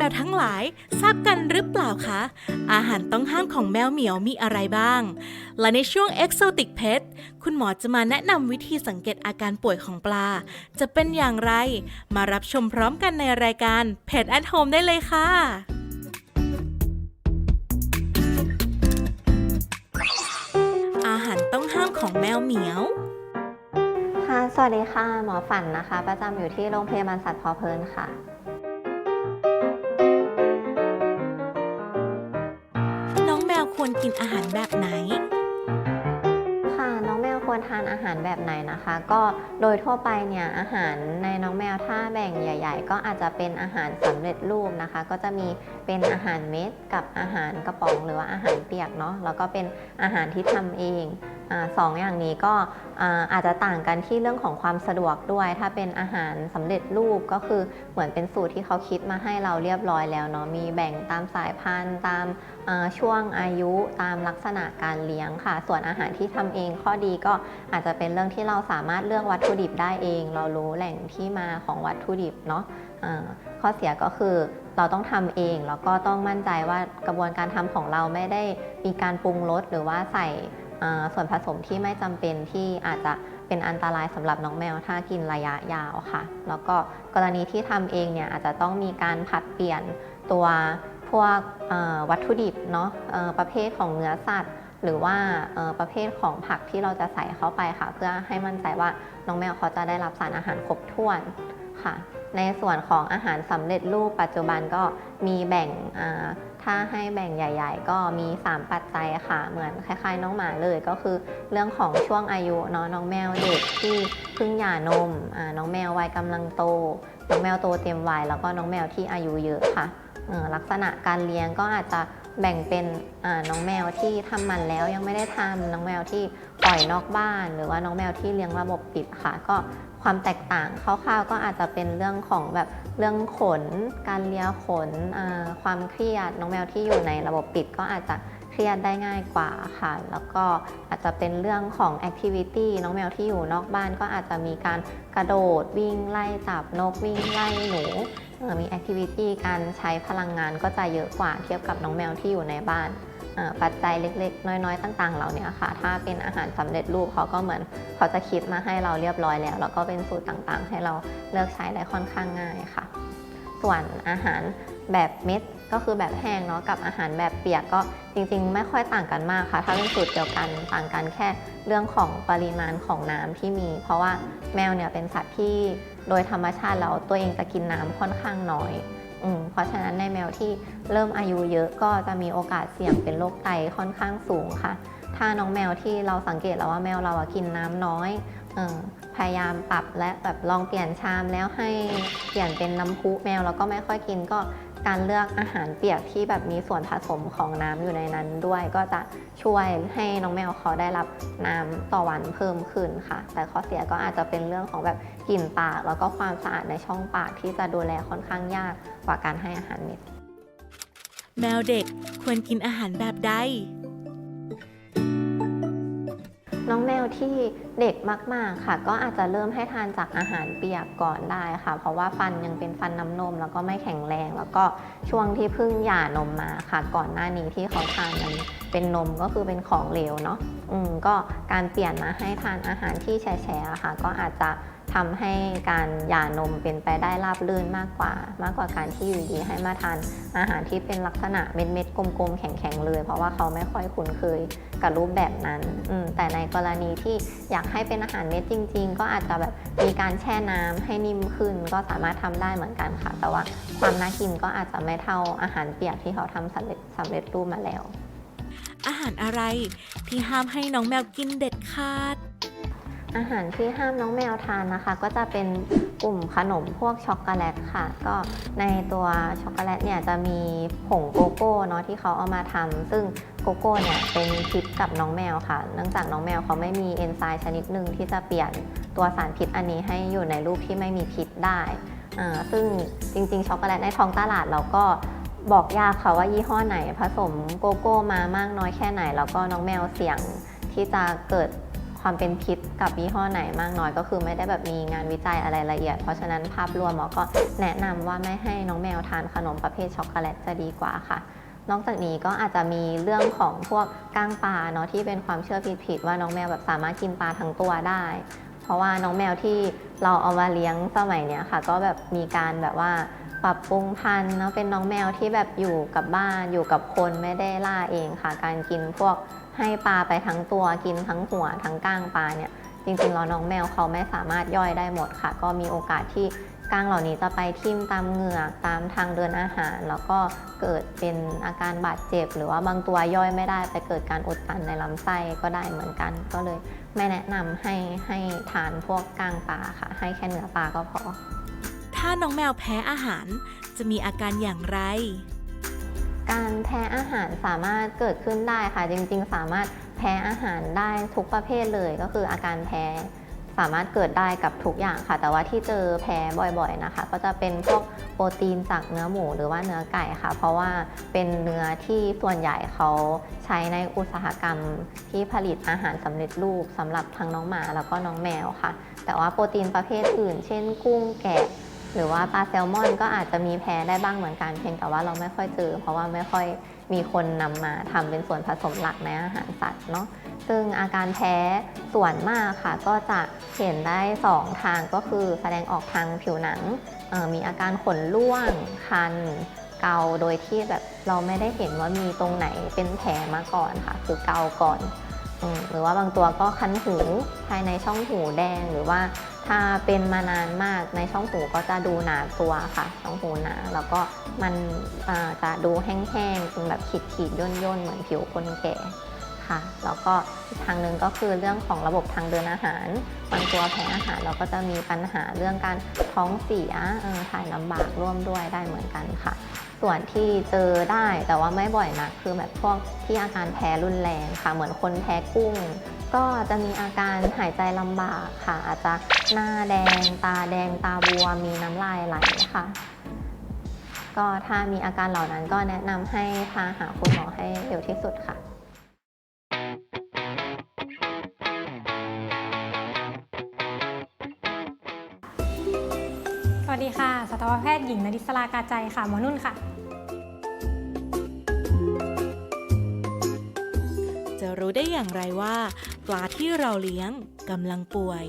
แมวทั้งหลาย ทราบกันหรือเปล่าคะ อาหารต้องห้ามของแมวเหมียวมีอะไรบ้าง และในช่วง Exotic Pet คุณหมอจะมาแนะนำวิธีสังเกตอาการป่วยของปลา จะเป็นอย่างไร มารับชมพร้อมกันในรายการ Pet at Home ได้เลยค่ะอาหารต้องห้ามของแมวเหมียว ค่ะ สวัสดีค่ะ หมอฝันนะคะ ประจำอยู่ที่โรงพยาบาลสัตว์พอเพลินค่ะ รกินอาหารแบบไหน ค่ะน้องแมวควรทานอาหารแบบไหนนะคะ ก็โดยทั่วไปเนี่ยอาหารในน้องแมวถ้าแบ่งใหญ่ ๆ ก็อาจจะเป็นอาหารสำเร็จรูปนะคะ ก็จะมีเป็นอาหารเม็ดกับอาหารกระป๋องหรือว่าอาหารเปียกเนาะแล้วก็เป็นอาหารที่ทำเอง สองอย่างนี้ก็อาอาจจะต่างกันที่เรื่องของความสะดวกด้วย ถ้าเป็นอาหารสำเร็จรูปก็คือเหมือนเป็นสูตรที่เขาคิดมาให้เราเรียบร้อยแล้วเนาะมีแบ่งตามสายพันธุ์ ตามาช่วงอายุตามลักษณะการเลี้ยงค่ะ ส่วนอาหารที่ทำเองข้อดีก็อาจจะเป็นเรื่องที่เราสามารถเลือกวัตถุดิบได้เอง เรารู้แหล่งที่มาของวัตถุดิบเนาะข้อเสียก็คือเราต้องทำเองแล้วก็ต้องมั่นใจว่ากระบวนการทำของเราไม่ได้มีการปรุงรสหรือว่าใส่ ส่วนผสมที่ไม่จำเป็นที่อาจจะเป็นอันตรายสำหรับน้องแมวถ้ากินระยะยาวค่ะ แล้วก็กรณีที่ทำเองเนี่ยอาจจะต้องมีการผัดเปลี่ยนตัวพวกวัตถุดิบเนาะประเภทของเนื้อสัตว์ หรือว่าประเภทของผักที่เราจะใส่เข้าไปค่ะ เพื่อให้มั่นใจว่าน้องแมวเขาจะได้รับสารอาหารครบถ้วนค่ะ ในส่วนของอาหารสำเร็จรูปปัจจุบันก็มีแบ่ง ถ้าให้แบ่งใหญ่ ๆ ก็มี 3 ปัจจัยค่ะ เหมือนคล้ายๆ น้องหมาเลยก็คือ เรื่องของช่วงอายุเนาะน้องแมวเด็กที่เพิ่งหย่านมน้องแมววัยกำลังโต น้องแมวโตเต็มวัยแล้วก็น้องแมวที่อายุเยอะค่ะลักษณะการเลี้ยงก็อาจจะแบ่งเป็นน้องแมวที่ทำมันแล้วยังไม่ได้ทำน้องแมวที่ปล่อยนอกบ้าน หรือว่าน้องแมวที่เลี้ยงระบบปิดค่ะ ก็ ความแตกต่างคร่าวๆก็อาจจะเป็นเรื่องของแบบเรื่องขน การเลียขนความเครียดน้องแมวที่อยู่ในระบบปิดก็อาจจะเครียดได้ง่ายกว่าค่ะ แล้วก็อาจจะเป็นเรื่องของแอคทิวิตี้น้องแมวที่อยู่นอกบ้านก็อาจจะมีการกระโดดวิ่งไล่จับนกวิ่งไล่หนูมีแอคทิวิตี้การใช้พลังงานก็จะเยอะกว่าเทียบกับน้องแมวที่อยู่ในบ้าน ปัจจัยเล็ก ๆ น้อยๆ ต่าง ๆ เหล่านี้ค่ะ ถ้าเป็นอาหารสำเร็จรูปเขาก็เหมือนเขาจะคิดมาให้เราเรียบร้อยแล้ว แล้วก็เป็นสูตรต่างๆ ให้เราเลือกใช้ได้ค่อนข้างง่ายค่ะ ส่วนอาหารแบบเม็ดก็คือแบบแห้งเนาะกับอาหารแบบเปียกก็จริง ๆ ไม่ค่อยต่างกันมากค่ะ ถ้าเป็นสูตรเดียวกันต่างกันแค่เรื่องของปริมาณของน้ำที่มี เพราะว่าแมวเนี่ยเป็นสัตว์ที่โดยธรรมชาติแล้วตัวเองจะกินน้ำค่อนข้างน้อย เพราะฉะนั้นในแมวที่เริ่มอายุเยอะก็จะมีโอกาสเสี่ยงเป็นโรคไตค่อนข้างสูงค่ะ ถ้าน้องแมวที่เราสังเกตแล้วว่าแมวเรากินน้ำน้อยอพยายามปรับและแบบลองเปลี่ยนชามแล้วให้เปลี่ยนเป็นน้ำพุแมวแล้วก็ไม่ค่อยกินก็ การเลือกอาหารเปียกที่แบบมีส่วนผสมของน้ำอยู่ในนั้นด้วย ก็จะช่วยให้น้องแมวเขาได้รับน้ำต่อวันเพิ่มขึ้นค่ะ แต่ข้อเสียก็อาจจะเป็นเรื่องของแบบกลิ่นปาก แล้วก็ความสะอาดในช่องปากที่จะดูแลค่อนข้างยากกว่าการให้อาหารเม็ดแมวเด็กควรกินอาหารแบบใดน้องแมวที่ เด็กมาก ๆ ค่ะ ก็อาจจะเริ่มให้ทานจากอาหารเปียกก่อนได้ค่ะ เพราะว่าฟันยังเป็นฟันน้ำนม แล้วก็ไม่แข็งแรง แล้วก็ช่วงที่เพิ่งหย่านมมาค่ะ ก่อนหน้านี้ที่เขาทานมันเป็นนมก็คือเป็นของเหลวเนาะอืมก็การเปลี่ยนมาให้ทานอาหารที่แฉะๆค่ะ ก็อาจจะทำให้การหย่านมเป็นไปได้ราบรื่นมากกว่า มากกว่าการที่อยู่ดีให้มาทานอาหารที่เป็นลักษณะเม็ดๆกลมๆแข็งๆเลย เพราะว่าเขาไม่ค่อยคุ้นเคย กับรูปแบบนั้นแต่ในกรณีที่อยากให้เป็นอาหารเม็ดจริง ๆ ก็อาจจะแบบมีการแช่น้ำให้นิ่มขึ้น ก็สามารถทำได้เหมือนกันค่ะ แต่ว่าความน่ากินก็อาจจะไม่เท่าอาหารเปียกที่เขาทำสำเร็จสำเร็จรูปมาแล้ว อาหารอะไรที่ห้ามให้น้องแมวกินเด็ดขาด อาหารที่ห้ามน้องแมวทานนะคะ ก็จะเป็นกลุ่มขนมพวกช็อกโกแลตค่ะ ก็ในตัวช็อกโกแลตเนี่ยจะมีผงโกโก้เนาะที่เขาเอามาทำซึ่งโกโก้เนี่ยเป็นพิษกับน้องแมวค่ะ เนื่องจากน้องแมวเขาไม่มีเอนไซม์ชนิดหนึ่งที่จะเปลี่ยนตัวสารพิษอันนี้ให้อยู่ในรูปที่ไม่มีพิษได้ซึ่งจริง ๆ ช็อกโกแลตในท้องตลาดเราก็บอกยากค่ะว่ายี่ห้อไหน ผสมโกโก้มามากน้อยแค่ไหน แล้วก็น้องแมวเสี่ยงที่จะเกิด ความเป็นพิษกับยี่ห้อไหนมากน้อยก็คือไม่ได้แบบมีงานวิจัยอะไรละเอียด เพราะฉะนั้นภาพรวมหมอก็แนะนำว่าไม่ให้น้องแมวทานขนมประเภทช็อกโกแลตจะดีกว่าค่ะ นอกจากนี้ก็อาจจะมีเรื่องของพวกก้างปลาเนาะที่เป็นความเชื่อผิดๆว่าน้องแมวแบบสามารถกินปลาทั้งตัวได้ เพราะว่าน้องแมวที่เราเอามาเลี้ยงสมัยเนี้ยค่ะ ก็แบบมีการแบบว่าปรับปรุงพันธุ์เนาะเป็นน้องแมวที่แบบอยู่กับบ้านอยู่กับคนไม่ได้ล่าเองค่ะ การกินพวก ให้ปลาไปทั้งตัวกินทั้งหัวทั้งก้างปลาเนี่ยจริงๆแล้วน้องแมวเขาไม่สามารถย่อยได้หมดค่ะ ก็มีโอกาสที่ก้างเหล่านี้จะไปทิ่มตามเหงือกตามทางเดินอาหาร แล้วก็เกิดเป็นอาการบาดเจ็บ หรือว่าบางตัวย่อยไม่ได้ไปเกิดการอุดตันในลำไส้ก็ได้เหมือนกัน ก็เลยไม่แนะนำให้ให้ทานพวกก้างปลาค่ะ ให้แค่เนื้อปลาก็พอ ถ้าน้องแมวแพ้อาหารจะมีอาการอย่างไร การแพ้อาหารสามารถเกิดขึ้นได้ค่ะ จริงๆ สามารถแพ้อาหารได้ทุกประเภทเลย ก็คืออาการแพ้สามารถเกิดได้กับทุกอย่างค่ะ แต่ว่าที่เจอแพ้บ่อยๆนะคะ ก็จะเป็นพวกโปรตีนจากเนื้อหมูหรือว่าเนื้อไก่ค่ะ เพราะว่าเป็นเนื้อที่ส่วนใหญ่เขาใช้ในอุตสาหกรรมที่ผลิตอาหารสำเร็จรูปสำหรับทั้งน้องหมาแล้วก็น้องแมวค่ะ แต่ว่าโปรตีนประเภทอื่น เช่น กุ้งแกะ หรือว่าปลาแซลมอนก็อาจจะมีแพ้ได้บ้างเหมือนกันเพียงแต่ว่าเราไม่ค่อยเจอ เพราะว่าไม่ค่อยมีคนนำมาทำเป็นส่วนผสมหลักในอาหารสัตว์เนาะซึ่งอาการแพ้ส่วนมากค่ะ ก็จะเห็นได้ 2 ทางก็คือแสดงออกทางผิวหนังมีอาการขนร่วงคันเกาโดยที่แบบเราไม่ได้เห็นว่ามีตรงไหนเป็นแผลมาก่อนค่ะ คือเกาก่อนอหรือว่าบางตัวก็คันหูภายในช่องหูแดงหรือว่า ถ้าเป็นมานานมากในช่องหูก็จะดูหนาตัวค่ะ ช่องหูหนาแล้วก็มันจะดูแห้งๆเป็นแบบขีดๆย่นๆ เหมือนผิวคนแก่ค่ะ แล้วก็อีกทางหนึ่งก็คือเรื่องของระบบทางเดินอาหารบางตัวแพ้อาหารเราก็จะมีปัญหาเรื่องการท้องเสียถ่ายลำบากร่วมด้วยได้เหมือนกันค่ะ ส่วนที่เจอได้แต่ว่าไม่บ่อยนะคือแบบพวกที่อาการแพ้รุนแรงค่ะ เหมือนคนแพ้กุ้ง ก็จะมีอาการหายใจลำบากค่ะ อาจจะหน้าแดง ตาแดง ตาบวม มีน้ำลายไหลค่ะ ก็ถ้ามีอาการเหล่านั้นก็แนะนำให้พาหาคุณหมอให้เร็วที่สุดค่ะสวัสดีค่ะ สัตวแพทย์หญิงนริศรากาใจค่ะ หมอนุ่นค่ะ รู้ได้อย่างไรว่า ปลาที่เราเลี้ยงกำลังป่วย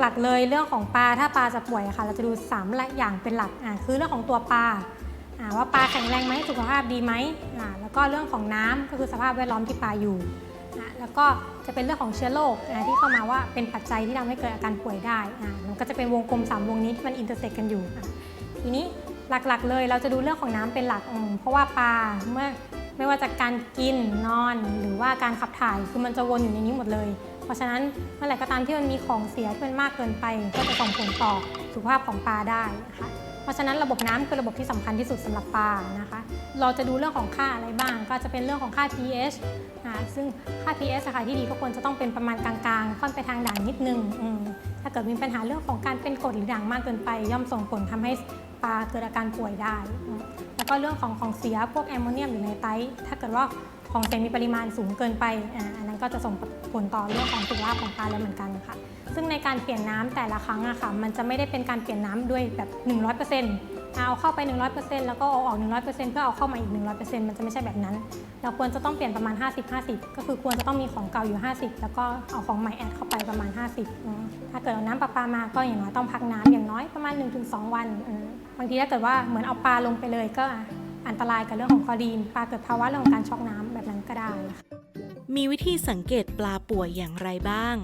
หลักๆ เลยเรื่องของปลาถ้าปลาจะป่วยค่ะ เราจะดู3อย่างเป็นหลักอ่าคือเรื่องของตัวปลาอ่าว่าปลาแข็งแรงไหมสุขภาพดีไหมอ่าแล้วก็เรื่องของน้ำก็คือสภาพแวดล้อมที่ปลาอยู่อ่าแล้วก็จะเป็นเรื่องของเชื้อโรคอ่าที่เข้ามาว่าเป็นปัจจัยที่ทำให้เกิดอาการป่วยได้อ่ามันก็จะเป็นวงกลมสามวงนี้ที่มันอินเตอร์เซ็กกันอยู่อะทีนี้หลักๆ เลยเราจะดูเรื่องของน้ำเป็นหลักเพราะว่าปลาเมื่อ ไม่ว่าจากการกินนอน หรือว่าการขับถ่ายคือมันจะวนอยู่ในนี้หมดเลย เพราะฉะนั้นเมื่อไหร่ก็ตามที่มันมีของเสียที่มันมากเกินไปก็จะส่งผลต่อสุขภาพของปลาได้นะคะเพราะฉะนั้นระบบน้ำคือระบบที่สำคัญที่สุดสำหรับปลานะคะ เราจะดูเรื่องของค่าอะไรบ้าง ก็จะเป็นเรื่องของค่า pH อ่าซึ่งค่า pH อะค่ะที่ดีก็ควรจะต้องเป็นประมาณกลางๆ ค่อนไปทางด่างนิดนึงถ้าเกิดมีปัญหาเรื่องของการเป็นกรดหรือด่างมากเกินไป ย่อมส่งผลทำให้ปลาเกิดอาการป่วยได้ แล้วก็เรื่องของของเสียพวกแอมโมเนียมหรือไนไตรท์ถ้าเกิดว่าของเสียมีปริมาณสูงเกินไปอันนั้นก็จะส่งผลต่อเรื่องของสุขภาพของปลาแล้วเหมือนกันค่ะ ซึ่งในการเปลี่ยนน้ำแต่ละครั้งอะค่ะ มันจะไม่ได้เป็นการเปลี่ยนน้ำด้วยแบบ 100%เอาเข้าไป 100%แล้วก็เอาออก 100%เพื่อเอาเข้ามาอีก 100%มันจะไม่ใช่แบบนั้น เราควรจะต้องเปลี่ยนประมาณ 50-50 ก็คือควรจะต้องมีของเก่าอยู่ 50 แล้วก็เอาของใหม่แอดเข้าไปประมาณ 50 ถ้าเกิดเอาน้ำประปามาก็อย่างน้อยต้องพักน้ำอย่างน้อยประมาณ 1-2 วันอ บางทีถ้าเกิดว่าเหมือนเอาปลาลงไปเลยก็อันตรายกับเรื่องของคลอรีนปลาเกิดภาวะเรื่องของการช็อกน้ำแบบนั้นก็ได้ค่ะมีวิธีสังเกตปลาป่วยอย่างไรบ้าง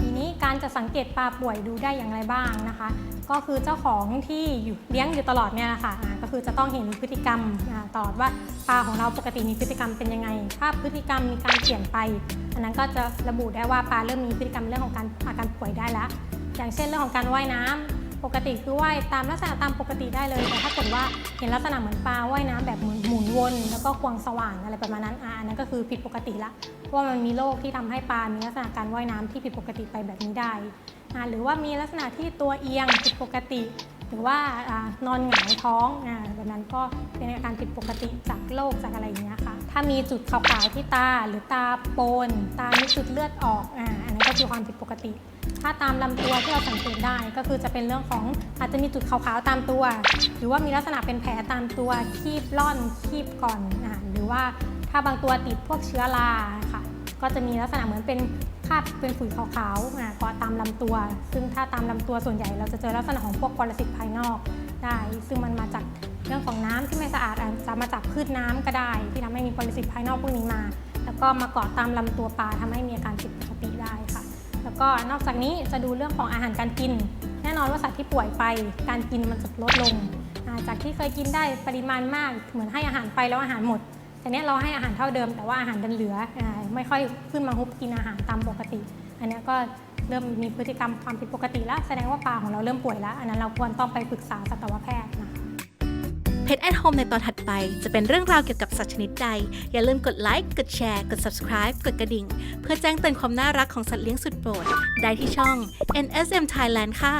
ทีนี้การจะสังเกตปลาป่วยดูได้อย่างไรบ้างนะคะ ก็คือเจ้าของที่อยู่เลี้ยงอยู่ตลอดเนี่ยแหละค่ะอ่าก็คือจะต้องเห็นพฤติกรรมอ่าตลอดว่าปลาของเราปกติมีพฤติกรรมเป็นยังไง ถ้าพฤติกรรมมีการเปลี่ยนไป อันนั้นก็จะระบุได้ว่าปลาเริ่มมีพฤติกรรมเรื่องของการอาการป่วยได้แล้ว อย่างเช่นเรื่องของการว่ายน้ำปกติคือว่ายตามลักษณะตามปกติได้เลย แต่ถ้าเกิดว่าเห็นลักษณะเหมือนปลาว่ายน้ำแบบหมุนหมุนวน แล้วก็ควงสว่านอะไรประมาณนั้นอันนั้นก็คือผิดปกติละว่ามันมีโรคที่ทำให้ปลา มีลักษณะการว่ายน้ำที่ผิดปกติไปแบบนี้ได้ หรือว่ามีลักษณะที่ตัวเอียงผิดปกติ หรือว่าอนอนหงายท้องแบบนั้นก็เป็นอาการผิดปกติจากโรคจากอะไรอย่างเงี้ยค่ะ ถ้ามีจุดขาวๆที่ตาหรือตาโปน ตามีจุดเลือดออกอ่าอันนั้น คือความผิดปกติ ถ้าตามลำตัวที่เราสังเกตได้ก็คือจะเป็นเรื่องของอาจจะมีจุดขาวๆตามตัว หรือว่ามีลักษณะเป็นแผลตามตัวคีบร่อนคีบก่อนอาหรือว่าถ้าบางตัวติดพวกเชื้อราค่ะ ก็จะมีลักษณะเหมือนเป็นคราบเป็นฝุ่นขาวๆอ่าก็ตามลำตัว ซึ่งถ้าตามลำตัวส่วนใหญ่ เราจะเจอลักษณะของพวกปรสิตภายนอกได้ ซึ่งมันมาจากเรื่องของน้ำที่ไม่สะอาดอาจจะมาจากพืชน้ำก็ได้ ที่ทำให้มีปรสิตภายนอกพวกนี้มา แล้วก็มาเกาะตามลำตัวปลาทำให้มีอาการผิดปกติด แล้วก็นอกจากนี้จะดูเรื่องของอาหารการกิน แน่นอนว่าสัตว์ที่ป่วยไป การกินมันจะลดลง จากที่เคยกินได้ปริมาณมาก เหมือนให้อาหารไปแล้วอาหารหมดแต่เนี้ยเราให้อาหารเท่าเดิมแต่ว่าอาหารดันเหลือไม่ค่อยขึ้นมาฮุบกินอาหารตามปกติ อันนี้ก็เริ่มมีพฤติกรรมความผิดปกติแล้ว แสดงว่าปลาของเราเริ่มป่วยแล้ว อันนั้นเราควรต้องไปปรึกษาสัตวแพทย์นะ คะเพจแอทโฮมในตอนถัดไป จะเป็นเรื่องราวเกี่ยวกับสัตว์ชนิดใด อย่าลืมกดไลค์ กดแชร์ กด subscribe กดกระดิ่ง เพื่อแจ้งเตือนความน่ารักของสัตว์เลี้ยงสุดโปรด ได้ที่ช่อง NSM Thailand ค่ะ